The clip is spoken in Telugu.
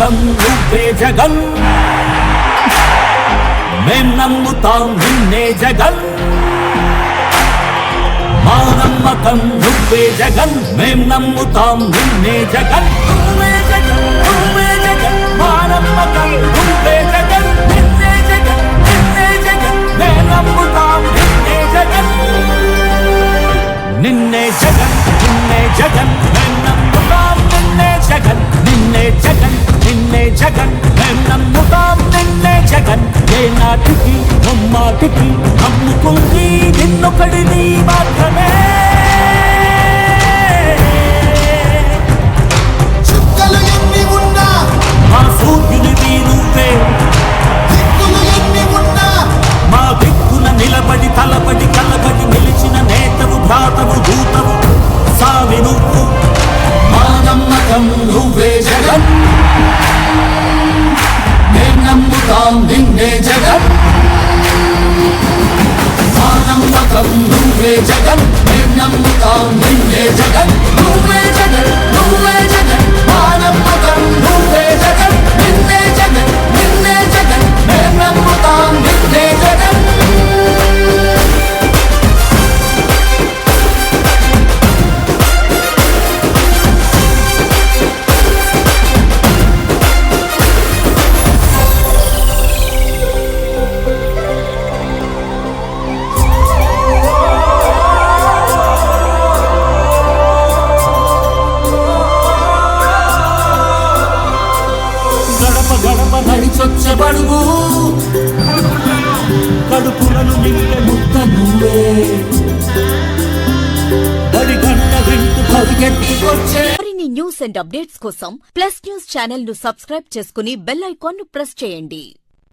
జగన్ మేం నమ్ముతాం నిన్నే జగన్ మా నమ్మకం నువ్వే జగన్ మేం నమ్ముతాం నిన్నే జగన్ నువ్వే జగన్ నువ్వే జగన్ మా నమ్మకం నువ్వే జగన్ నిన్నే జగన్ నిన్నే జగన్ మేం నమ్ముతాం నిన్నే జగన్ నిన్నే జగన్ నిన్నే జగన్ మేం నమ్ముతాం నిన్నే జగన్ నిన్నే జగన్ నిన్నే జగన్. మేం నమ్ముతాం నిన్నే జగన్. ఏ నాటికి నమ్మాటికి నమ్ముకుంది నిన్నొకడిని మాత్రమే. నమ్ముతాం నిన్నే జగన్. మానం మతం నువ్వే జగన్. నిన్నం నమ్ముతాం నిన్నే జగన్. గడప గడప కడుపులను నింపే ముద్ద నువ్వే. బడి గంట వింటూ పరిగెత్తుకొచ్చే న్యూస్ అండ్ అప్డేట్స్ కోసం ప్లస్ న్యూస్ ఛానల్ను సబ్స్క్రైబ్ చేసుకుని బెల్ ఐకాన్ను ప్రెస్ చేయండి.